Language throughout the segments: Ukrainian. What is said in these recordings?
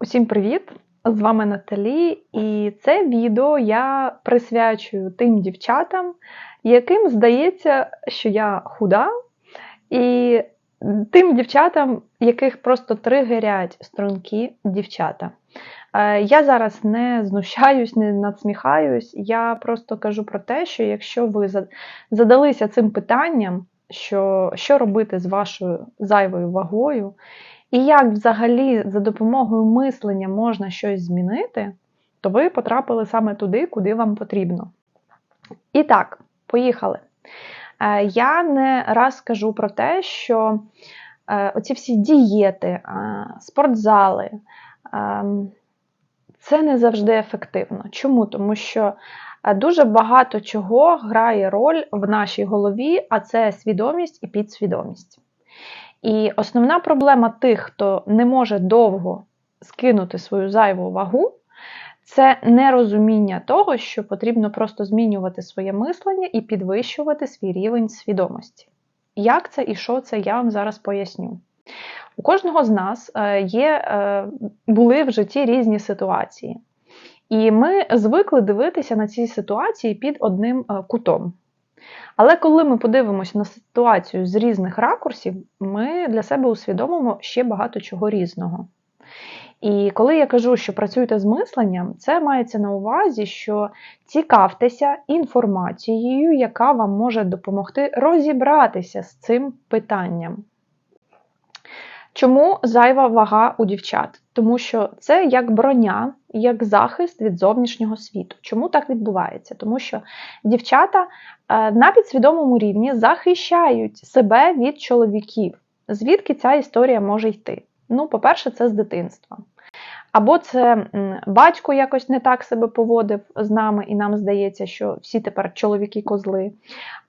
Усім привіт! З вами Наталі, і це відео я присвячую тим дівчатам, яким здається, що я худа, і тим дівчатам, яких просто тригерять струнки дівчата. Е, я зараз не знущаюсь, не надсміхаюсь, я просто кажу про те, що якщо ви задалися цим питанням, що, що робити з вашою зайвою вагою, і як взагалі за допомогою мислення можна щось змінити, то ви потрапили саме туди, куди вам потрібно. І так, поїхали. Е, я не раз кажу про те, що е, оці всі дієти, е, спортзали це не завжди ефективно. Чому? Тому що дуже багато чого грає роль в нашій голові, а це свідомість і підсвідомість. І основна проблема тих, хто не може довго скинути свою зайву вагу, це нерозуміння того, що потрібно просто змінювати своє мислення і підвищувати свій рівень свідомості. Як це і що це, я вам зараз поясню. У кожного з нас е, є, е, були в житті різні ситуації. І ми звикли дивитися на ці ситуації під одним е, кутом. Але коли ми подивимося на ситуацію з різних ракурсів, ми для себе усвідомимо ще багато чого різного. І коли я кажу, що працюєте з мисленням, це мається на увазі, що цікавтеся інформацією, яка вам може допомогти розібратися з цим питанням. Чому зайва вага у дівчат? Тому що це як броня, як захист від зовнішнього світу. Чому так відбувається? Тому що дівчата е, на підсвідомому рівні захищають себе від чоловіків. Звідки ця історія може йти? Ну, по-перше, це з дитинства. Або це батько якось не так себе поводив з нами, і нам здається, що всі тепер чоловіки-козли.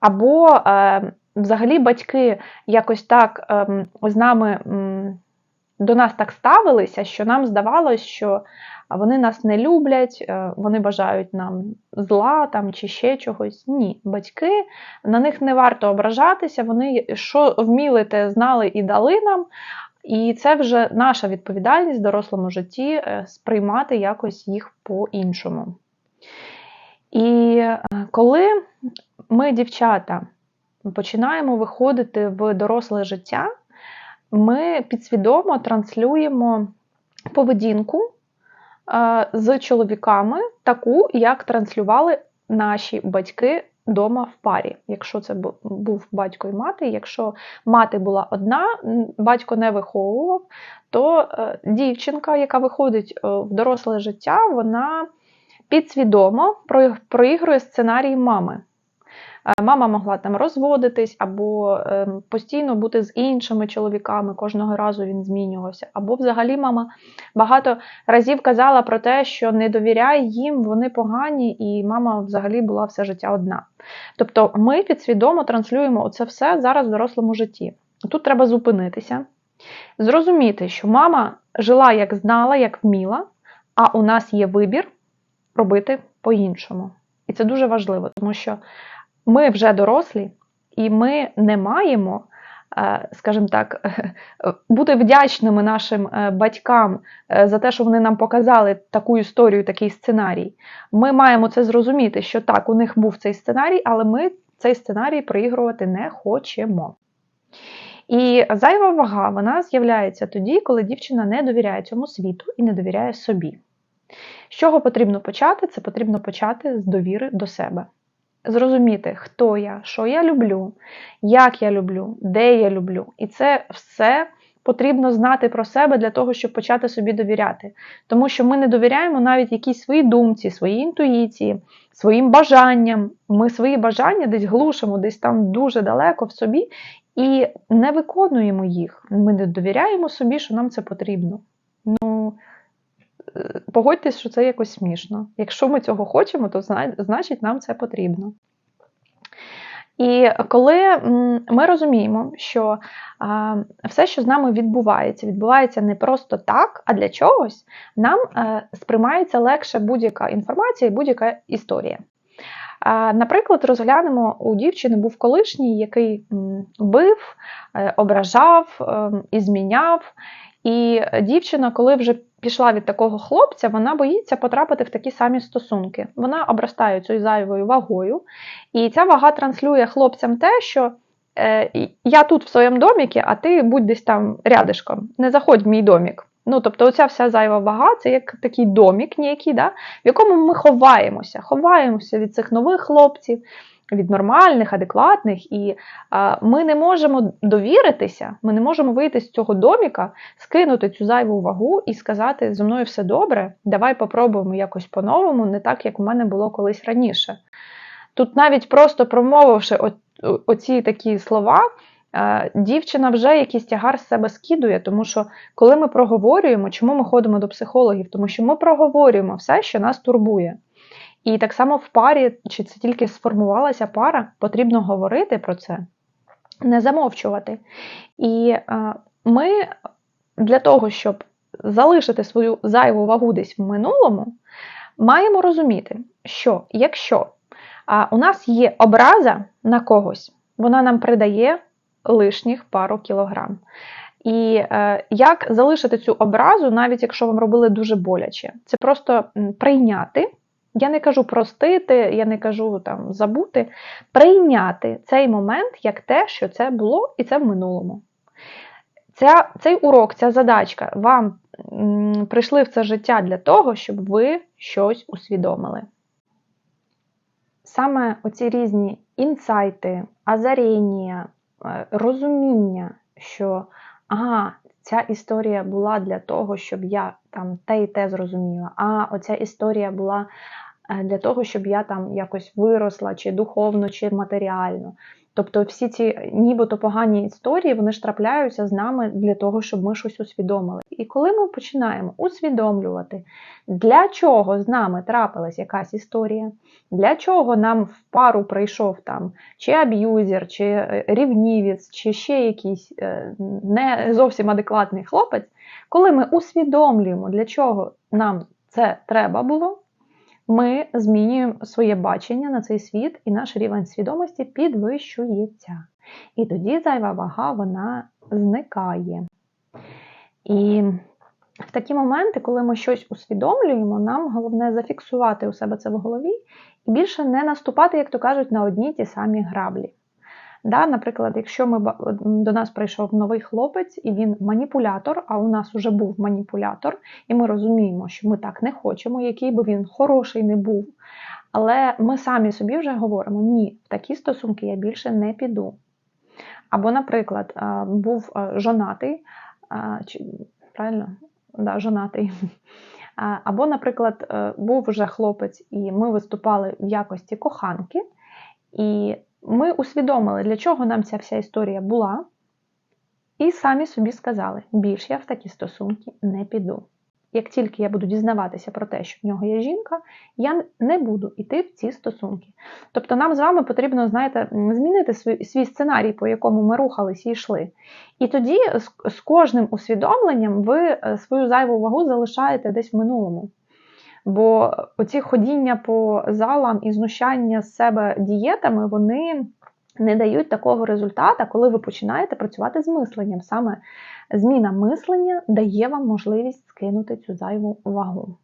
Або е, взагалі батьки якось так ем, з нами до нас так ставилися, що нам здавалось, що вони нас не люблять, е, вони бажають нам зла там чи ще чогось. Ні, батьки, на них не варто ображатися, вони що вміли, те знали і дали нам. І це вже наша відповідальність в дорослому житті е, сприймати якось їх по-іншому. І е, коли ми, дівчата, починаємо виходити в доросле життя, ми підсвідомо транслюємо поведінку з чоловіками, таку, як транслювали наші батьки вдома в парі. Якщо це був батько і мати, якщо мати була одна, батько не виховував, то е, дівчинка, яка виходить е, в доросле життя, вона підсвідомо проігрує сценарій мами. Е, мама могла там розводитись, або ем, постійно бути з іншими чоловіками, кожного разу він змінювався. Або взагалі мама багато разів казала про те, що не довіряй їм, вони погані, і мама взагалі була все життя одна. Тобто ми підсвідомо транслюємо це все зараз в дорослому житті. Тут треба зупинитися, зрозуміти, що мама жила як знала, як вміла, а у нас є вибір робити по-іншому. І це дуже важливо, тому що ми вже дорослі, і ми не маємо, е, скажімо так, бути вдячними нашим е, батькам е, за те, що вони нам показали таку історію, такий сценарій. Ми маємо це зрозуміти, що так, у них був цей сценарій, але ми цей сценарій проігрувати не хочемо. І зайва вага вона з'являється тоді, коли дівчина не довіряє цьому світу і не довіряє собі. З чого потрібно почати? Це потрібно почати з довіри до себе зрозуміти, хто я, що я люблю, як я люблю, де я люблю. І це все потрібно знати про себе для того, щоб почати собі довіряти. Тому що ми не довіряємо навіть якійсь своїй думці, своїй інтуїції, своїм бажанням. Ми свої бажання десь глушимо, десь там дуже далеко в собі. І не виконуємо їх. Ми не довіряємо собі, що нам це потрібно. Погодьтесь, що це якось смішно. Якщо ми цього хочемо, то значить нам це потрібно. І коли ми розуміємо, що все, що з нами відбувається, відбувається не просто так, а для чогось, нам е, сприймається легше будь-яка інформація і будь-яка історія. Наприклад, розглянемо, у дівчини був колишній, який бив, е, ображав, ем, і зміняв. І дівчина, коли вже пішла від такого хлопця, вона боїться потрапити в такі самі стосунки. Вона обростає цією зайвою вагою, і ця вага транслює хлопцям те, що е, я тут в своєму домікі, а ти будь десь там рядишком. Не заходь в мій домік. Ну, тобто, оця вся зайва вага це як такий домік, ніякий, да, в якому ми ховаємося, ховаємося від цих нових хлопців, від нормальних, адекватних, і а, ми не можемо довіритися, ми не можемо вийти з цього доміка, скинути цю зайву вагу і сказати: зі мною все добре, давай попробуємо якось по-новому, не так, як у мене було колись раніше. Тут навіть просто промовивши о, оці такі слова. Дівчина вже якийсь тягар з себе скидує, тому що коли ми проговорюємо, чому ми ходимо до психологів? Тому що ми проговорюємо все, що нас турбує. І так само в парі, чи це тільки сформувалася пара, потрібно говорити про це, не замовчувати. І ми для того, щоб залишити свою зайву вагу десь в минулому, маємо розуміти, що якщо у нас є образа на когось, вона нам придає лишніх пару кілограм. І е, як залишити цю образу, навіть якщо вам робили дуже боляче, це просто прийняти. Я не кажу простити, я не кажу там забути, прийняти цей момент як те, що це було, і це в минулому. Ця, Цей урок, ця задачка вам м, прийшли в це життя для того, щоб ви щось усвідомили. Саме оці різні інсайти, азаріння, е, розуміння, що ага, ця історія була для того, щоб я там те і те зрозуміла, а оця історія була е, для того, щоб я там якось виросла, чи духовно, чи матеріально. Тобто всі ці нібито погані історії вони ж трапляються з нами для того, щоб ми щось усвідомили. І коли ми починаємо усвідомлювати, для чого з нами трапилась якась історія, для чого нам в пару прийшов там чи аб'юзер, чи е, рівнівець, чи ще якийсь е, не зовсім адекватний хлопець, коли ми усвідомлюємо, для чого нам це треба було ми змінюємо своє бачення на цей світ, і наш рівень свідомості підвищується. І тоді зайва вага вона зникає. І в такі моменти, коли ми щось усвідомлюємо, нам головне зафіксувати у себе це в голові і більше не наступати, як то кажуть, на одні ті самі граблі. Да, Наприклад, якщо ми, до нас прийшов новий хлопець і він маніпулятор, а у нас вже був маніпулятор, і ми розуміємо, що ми так не хочемо, який би він хороший не був. Але ми самі собі вже говоримо, ні, в такі стосунки я більше не піду. Або, наприклад, був жонатий, правильно? Да, жонатий. Або, наприклад, е, був вже хлопець, і ми виступали в якості коханки, і ми усвідомили, для чого нам ця вся історія була, і самі собі сказали, більш я в такі стосунки не піду. Як тільки я буду дізнаватися про те, що в нього є жінка, я не буду йти в ці стосунки. Тобто нам з вами потрібно, знаєте, змінити свій, сценарій, по якому ми рухалися і йшли. І тоді з, з кожним усвідомленням ви е, свою зайву вагу залишаєте десь в минулому. Бо оці ходіння по залам і знущання з себе дієтами, вони не дають такого результату, коли ви починаєте працювати з мисленням. Саме зміна мислення дає вам можливість скинути цю зайву вагу.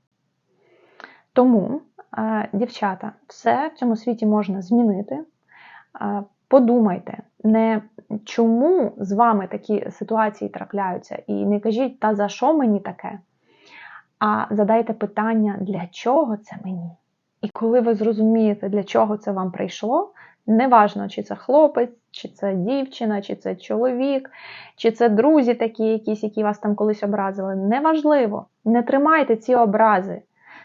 Тому, е, дівчата, все в цьому світі можна змінити. Е, подумайте, не чому з вами такі ситуації трапляються, і не кажіть, та за що мені таке? А задайте питання, для чого це мені? І коли ви зрозумієте, для чого це вам прийшло, неважно, чи це хлопець, чи це дівчина, чи це чоловік, чи це друзі такі, якісь, які вас там колись образили. Неважливо, не тримайте ці образи.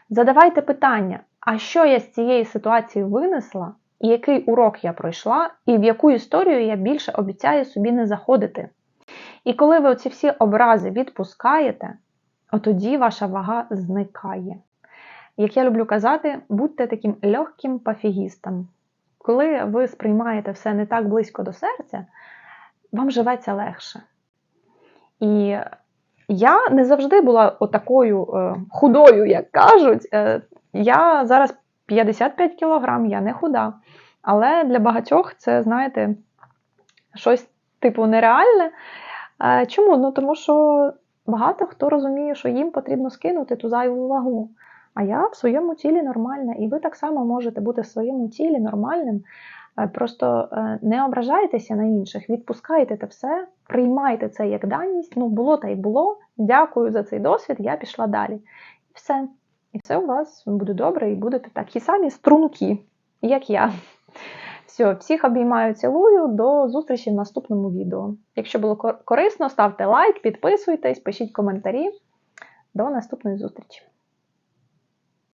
Задавайте питання, а що я з цієї ситуації винесла, і який урок я пройшла, і в яку історію я більше обіцяю собі не заходити. І коли ви оці всі образи відпускаєте, отоді ваша вага зникає. Як я люблю казати, будьте таким легким пафігістом. Коли ви сприймаєте все не так близько до серця, вам живеться легше. І я не завжди була отакою е, худою, як кажуть. Е, я зараз 55 кілограм, я не худа. Але для багатьох це, знаєте, щось типу нереальне. Е, чому? Ну, тому що багато хто розуміє, що їм потрібно скинути ту зайву вагу. А я в своєму тілі нормальна, і ви так само можете бути в своєму тілі нормальним. Е, Просто е, не ображайтеся на інших, відпускайте те все, приймайте це як даність. Ну, було та й було. Дякую за цей досвід, я пішла далі. І все. І все у вас буде добре, і будете такі самі струнки, як я. Все, всіх обіймаю, цілую. До зустрічі в наступному відео. Якщо було корисно, ставте лайк, підписуйтесь, пишіть коментарі. До наступної зустрічі!